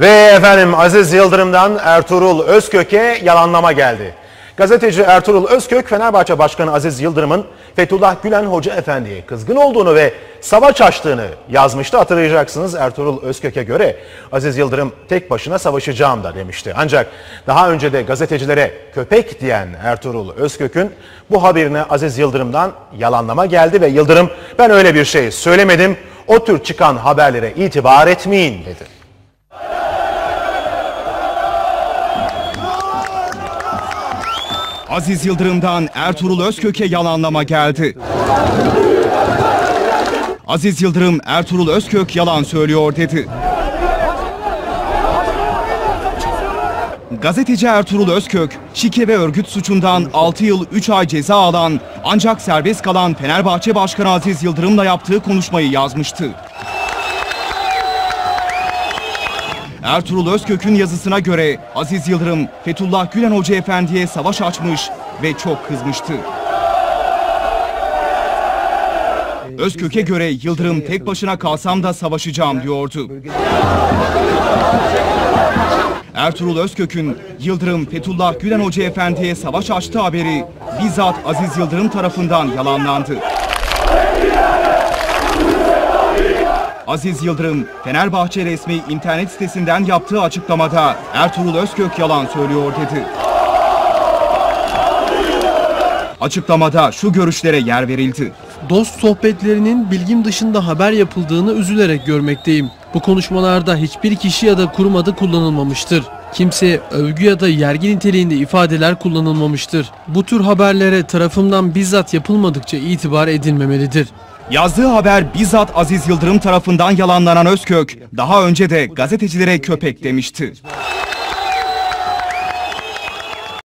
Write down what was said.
Ve efendim Aziz Yıldırım'dan Ertuğrul Özkök'e yalanlama geldi. Gazeteci Ertuğrul Özkök, Fenerbahçe Başkanı Aziz Yıldırım'ın Fethullah Gülen Hoca Efendi'ye kızgın olduğunu ve savaş açtığını yazmıştı. Hatırlayacaksınız Ertuğrul Özkök'e göre Aziz Yıldırım tek başına savaşacağım da demişti. Ancak daha önce de gazetecilere köpek diyen Ertuğrul Özkök'ün bu haberine Aziz Yıldırım'dan yalanlama geldi ve Yıldırım ben öyle bir şey söylemedim. O tür çıkan haberlere itibar etmeyin dedi. Aziz Yıldırım'dan Ertuğrul Özkök'e yalanlama geldi. Aziz Yıldırım, Ertuğrul Özkök yalan söylüyor dedi. Gazeteci Ertuğrul Özkök, şike ve örgüt suçundan 6 yıl 3 ay ceza alan ancak serbest kalan Fenerbahçe Başkanı Aziz Yıldırım'la yaptığı konuşmayı yazmıştı. Ertuğrul Özkök'ün yazısına göre Aziz Yıldırım Fethullah Gülen Hoca Efendi'ye savaş açmış ve çok kızmıştı. Özkök'e göre Yıldırım tek başına kalsam da savaşacağım diyordu. Ertuğrul Özkök'ün Yıldırım Fethullah Gülen Hoca Efendi'ye savaş açtığı haberi bizzat Aziz Yıldırım tarafından yalanlandı. Aziz Yıldırım, Fenerbahçe resmi internet sitesinden yaptığı açıklamada Ertuğrul Özkök yalan söylüyor dedi. Açıklamada şu görüşlere yer verildi. Dost sohbetlerinin bilgim dışında haber yapıldığını üzülerek görmekteyim. Bu konuşmalarda hiçbir kişi ya da kurum adı kullanılmamıştır. Kimseye övgü ya da yergi niteliğinde ifadeler kullanılmamıştır. Bu tür haberlere tarafımdan bizzat yapılmadıkça itibar edilmemelidir. Yazdığı haber bizzat Aziz Yıldırım tarafından yalanlanan Özkök, daha önce de gazetecilere köpek demişti.